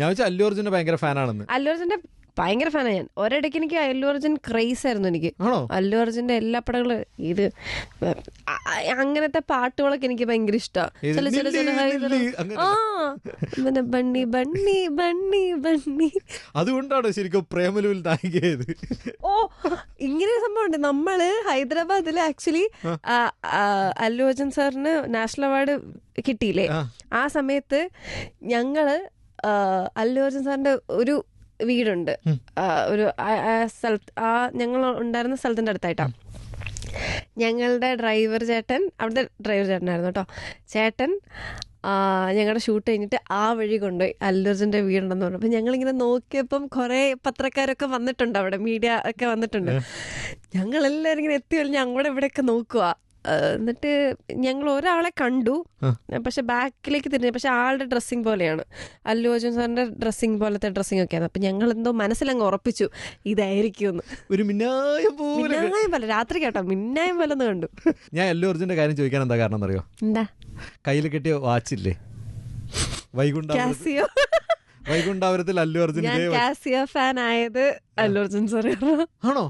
ഞാൻ വെച്ചാൽ അല്ലു അർജുന്റെ ഭയങ്കര ഫാനാണെന്ന്. അല്ലു അർജുന്റെ ഭയങ്കര ഫാനാണ് ഞാൻ. ഒരിടയ്ക്ക് എനിക്ക് അല്ലു അർജുൻ ക്രേസ് ആയിരുന്നു എനിക്ക്. അല്ലു അർജുന്റെ എല്ലാ പടങ്ങളും ഇത് അങ്ങനത്തെ പാട്ടുകളൊക്കെ എനിക്ക് ഭയങ്കര ഇഷ്ടമാണ് ചില ചില ചില. ആ പിന്നെ ബണ്ണി ബണ്ണി ബണ്ണി ബണ്ണി. അതുകൊണ്ടാണ് ശരിക്കും പ്രേമലുവിൽ നായികയത് ഓ ഇങ്ങനെ സംഭവം ഉണ്ട് നമ്മൾ ഹൈദരാബാദിൽ ആക്ച്വലി അല്ലു അർജുൻ സാറിന് നാഷണൽ അവാർഡ് കിട്ടിയില്ലേ? ആ. സമയത്ത് ഞങ്ങൾ അല്ലു അർജുൻ സാറിന്റെ ഒരു വീടുണ്ട്. ഒരു സ്ഥലത്ത് ആ ഞങ്ങൾ ഉണ്ടായിരുന്ന സ്ഥലത്തിന്റെ അടുത്തായിട്ടാണ് ഞങ്ങളുടെ ഡ്രൈവർ ചേട്ടൻ അവിടുത്തെ ഡ്രൈവർ ചേട്ടനായിരുന്നു കേട്ടോ. ചേട്ടൻ ഞങ്ങളുടെ ഷൂട്ട് കഴിഞ്ഞിട്ട് ആ വഴി കൊണ്ടുപോയി അല്ലർജുന്റെ വീടുണ്ടെന്ന് പറഞ്ഞു. അപ്പൊ ഞങ്ങളിങ്ങനെ നോക്കിയപ്പം കുറേ പത്രക്കാരൊക്കെ വന്നിട്ടുണ്ട് അവിടെ മീഡിയ ഒക്കെ വന്നിട്ടുണ്ട്. ഞങ്ങളെല്ലാവരും ഇങ്ങനെ എത്തി ഞങ്ങളുടെ ഇവിടെയൊക്കെ നോക്കുക എന്നിട്ട് ഞങ്ങൾ ഒരാളെ കണ്ടു. പക്ഷെ ബാക്കിലേക്ക് തിരിഞ്ഞു പക്ഷെ ആളുടെ ഡ്രസ്സിങ് പോലെയാണ്. അല്ലു അർജുൻ സാറിന്റെ ഡ്രസ്സിങ് പോലത്തെ ഡ്രസ്സിങ് ഒക്കെ അപ്പൊ ഞങ്ങൾ എന്തോ മനസ്സിലങ്ങ് ഉറപ്പിച്ചു ഇതായിരിക്കും ഒരു മിന്നായം പോലെ. രാത്രി കേട്ടോ മിന്നായം പോലെ ഒന്ന് കണ്ടു. ഞാൻ അല്ലു അർജുന്റെ കാര്യം ചോദിക്കാൻ എന്താ കാരണം അറിയോ എന്താ? കയ്യിൽ കിട്ടിയ വാച്ചില്ലേ? വൈകുണ്ടോ വൈകുണ്ഠാപുരത്തിൽ അല്ലു അർജുൻ ഫാൻ ആയത് അല്ലു അർജുൻ സാർ ആണോ?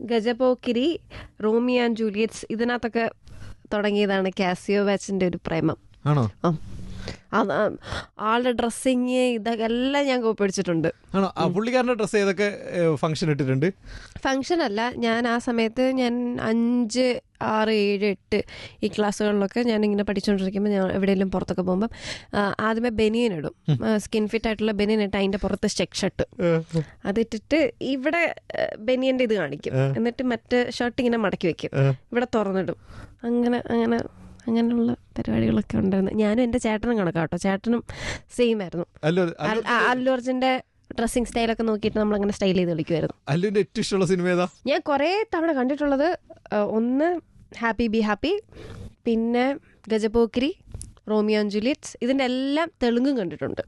ഗജപോക്കിരി റോമി ആൻഡ് ജൂലിയറ്റ്സ് ഇതിനകത്തൊക്കെ തുടങ്ങിയതാണ് കാസിയോ ബാച്ചിന്റെ ഒരു പ്രേമം. ആണോ? ആളുടെ ഡ്രസ്സിങ് ഇതൊക്കെ എല്ലാം ഞാൻ ആണോ? ആ പുള്ളിക്കാരന്റെ ഡ്രസ്സ് ഏതൊക്കെ ഫംഗ്ഷൻ ഇട്ടിട്ടുണ്ട്? ഫംഗ്ഷൻ അല്ല ഞാൻ ആ സമയത്ത് ഞാൻ അഞ്ച് ആറ് ഏഴ് എട്ട് ഈ ക്ലാസ്സുകളിലൊക്കെ ഞാൻ ഇങ്ങനെ പഠിച്ചുകൊണ്ടിരിക്കുമ്പോൾ ഞാൻ എവിടെയെങ്കിലും പുറത്തൊക്കെ പോകുമ്പോൾ ആദ്യമേ ബനിയൻ ഇടും. സ്കിൻ ഫിറ്റ് ആയിട്ടുള്ള ബനിയൻ ഇട്ട് അതിന്റെ പുറത്ത് ചെക്ക് ഷർട്ട് അതിട്ടിട്ട് ഇവിടെ ബനിയന്റെ ഇത് കാണിക്കും. എന്നിട്ട് മറ്റേ ഷർട്ട് ഇങ്ങനെ മടക്കി വെക്കും. ഇവിടെ തുറന്നിടും. അങ്ങനെ അങ്ങനെ അങ്ങനെയുള്ള പരിപാടികളൊക്കെ ഉണ്ടായിരുന്നു. ഞാനും എന്റെ ചേട്ടനും കണക്കാട്ടോ. ചേട്ടനും സെയിം ആയിരുന്നു. അല്ലു ഡ്രസ്സിംഗ് അർജുന്റെ ഡ്രസ്സിങ് സ്റ്റൈലൊക്കെ നോക്കിയിട്ട് നമ്മളങ്ങനെ സ്റ്റൈൽ ചെയ്ത് കളിക്കുമായിരുന്നു അല്ലുവിന്റെ ഏറ്റവും ഇഷ്ടമുള്ള സിനിമ ഏതാ? ഞാൻ കുറേ തവണ കണ്ടിട്ടുള്ളത് ഒന്ന് ഹാപ്പി ബി ഹാപ്പി പിന്നെ ഗജപോക്കിരി റോമിയോ ആൻഡ് ജൂലിയറ്റ്സ് ഇതിന്റെ എല്ലാം തെലുങ്കും കണ്ടിട്ടുണ്ട്.